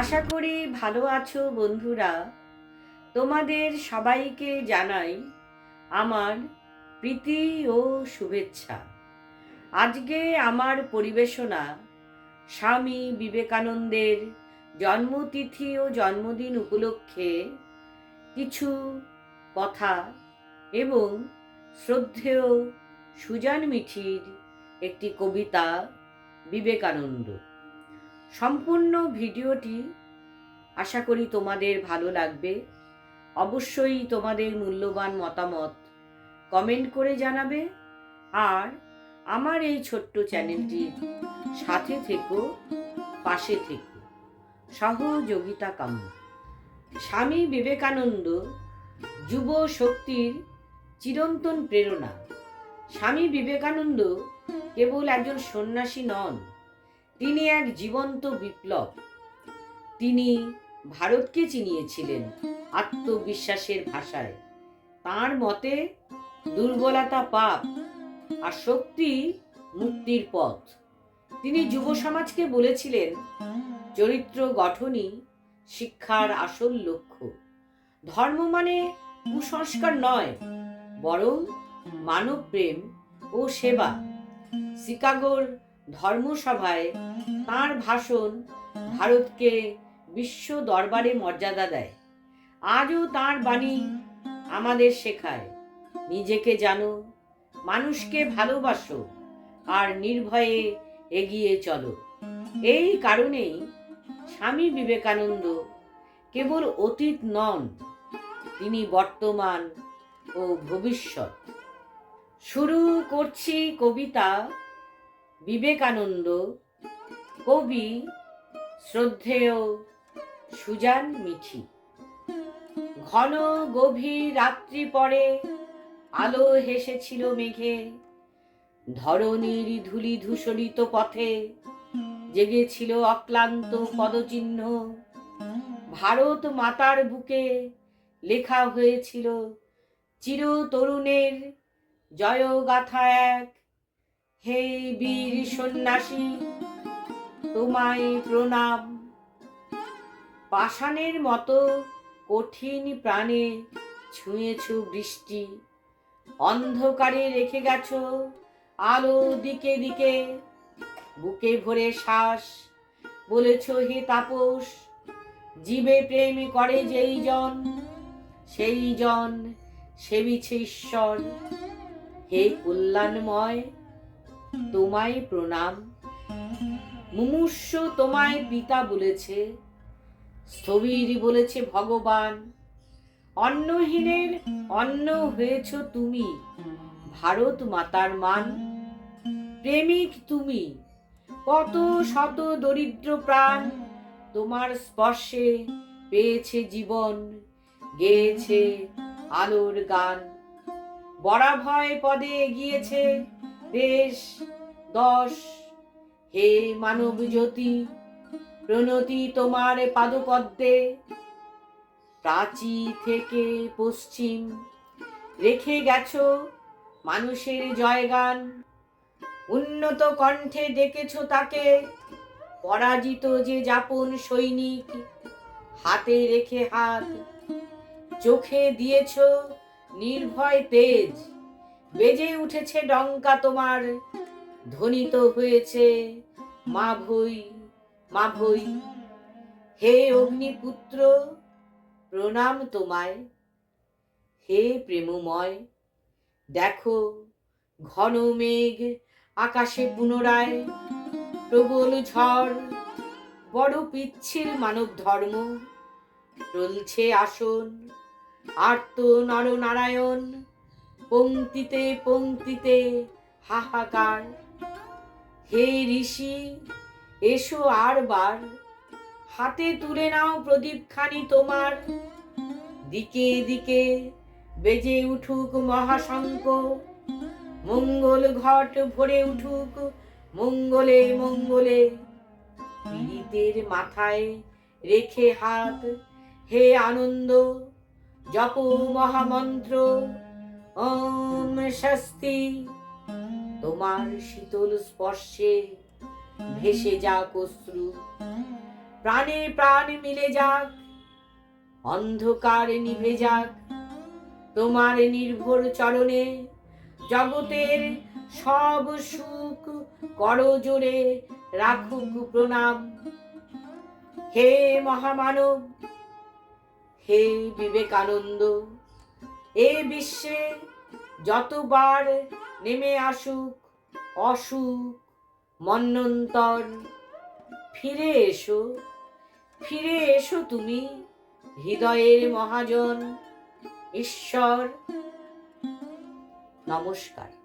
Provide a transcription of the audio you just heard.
আশা করি ভালো আছো বন্ধুরা। তোমাদের সবাইকে জানাই আমার প্রীতি ও শুভেচ্ছা। আজকে আমার পরিবেশনা স্বামী বিবেকানন্দের জন্মতিথি ও জন্মদিন উপলক্ষে কিছু কথা এবং শ্রদ্ধেয় সুজান মিঠির একটি কবিতা বিবেকানন্দ। সম্পূর্ণ ভিডিওটি আশা করি তোমাদের ভালো লাগবে। অবশ্যই তোমাদের মূল্যবান মতামত কমেন্ট করে জানাবে। আর আমার এই ছোট্ট চ্যানেলটি সাথে থেকো, পাশে থেকো। সহযোগিতা কাম্য। স্বামী বিবেকানন্দ যুব শক্তির চিরন্তন প্রেরণা। স্বামী বিবেকানন্দ কেবল একজন সন্ন্যাসী নন তিনি এক জীবন্ত বিপ্লব। তিনি ভারতকে চিনিয়েছিলেন আত্মবিশ্বাসের ভাষায়। তার মতে, দুর্বলতা পাপ আর শক্তি মুক্তির পথ। তিনি যুব সমাজকে বলেছিলেন, চরিত্র গঠনই শিক্ষার আসল লক্ষ্য। ধর্ম মানে কুসংস্কার নয়, বরং মানব প্রেম ও সেবা। শিকাগোর ধর্মসভায় তার ভাষণ ভারতকে বিশ্ব দরবারে মর্যাদা দেয়। আজও তার বাণী আমাদের শেখায়। নিজেকে জানো, মানুষকে ভালোবাসো, আর নির্ভয়ে এগিয়ে চলো। এই কারণেই স্বামী বিবেকানন্দ কেবল অতীত নন, তিনি বর্তমান ও ভবিষ্যৎ। শুরু করছি কবিতা বিবেকানন্দ কবি শ্রদ্ধেয় সুজান মিঠি। ঘন গভীর রাত্রি পরে আলো হেসেছিল মেঘে, ধরণীর ধুলি ধূসরিত পথে জেগেছিল অক্লান্ত পদচিহ্ন। ভারত মাতার বুকে লেখা হয়েছিল চির তরুণের জয়গাথা এক হে বীর সন্ন্যাসী, তোমায় প্রণাম। পাষাণের মতো কঠিন প্রাণে ছুঁয়েছ বৃষ্টি। অন্ধকারে রেখে গেছ আলো দিকে দিকে। বুকে ভরে শ্বাস বলেছ হে তাপস, জীবে প্রেম করে যেই জন, সেই জন সেবিছে ঈশ্বর। হে কল্যাণময় তোমায় প্রণাম। মুমূর্ষ তোমায় পিতা বলেছে, স্থবির বলেছে ভগবান। অন্নহীনের অন্ন হয়েছ তুমি, ভারত মাতার মান। প্রেমিক তুমি, কত শত দরিদ্র প্রাণ তোমার স্পর্শে পেয়েছে জীবন, গেয়েছে আলোর গান। বরাভয় পদে এগিয়েছে দেশ, দশ। হে মানব জ্যোতি, প্রণতি তোমার পাদপদ্মে। প্রাচী থেকে পশ্চিম রেখে গেছ মানুষের জয়গান। উন্নত কণ্ঠে ডেকেছ তাকে, পরাজিত যে যাপন সৈনিক, হাতে রেখে হাত, চোখে দিয়েছ নির্ভয় তেজ। বেজে উঠেছে ডঙ্কা তোমার, ধ্বনিত হয়েছে, মা ভই মা ভই। হে অগ্নিপুত্র, প্রণাম তোমায়। হে প্রেমময়, দেখো ঘন মেঘ আকাশে পুনরায়, প্রবল ঝড়, বড় পিচ্ছিল মানব ধর্ম টলছে আসন, আর্ত নরনারায়ণ। পংক্তিতে পংক্তিতে, হাহাকার। হে ঋষি, এসো আর বার। হাতে তুলে নাও প্রদীপখানি তোমার। দিকে দিকে বেজে উঠুক মহাশঙ্ক মঙ্গল ঘট ভরে উঠুক মঙ্গলে মঙ্গলে। পীড়িতের মাথায় রেখে হাত। হে আনন্দ, জপ মহামন্ত্র। ওম স্বস্তি তোমার শীতল স্পর্শে ভেসে যা কশ্রু প্রাণে প্রাণ মিলে যাক, অন্ধকার নিভে যাক। তোমার নির্ভর চরণে জগতের সব সুখ করো জোরে, রাখুক প্রণাম। হে মহামানব, হে বিবেকানন্দ এ বিশ্বে যতবার নেমে আসুক, অসুখ, মন্নন্তর, ফিরে এসো ফিরে এসো তুমি, হৃদয়ের মহাজন, ঈশ্বর। নমস্কার।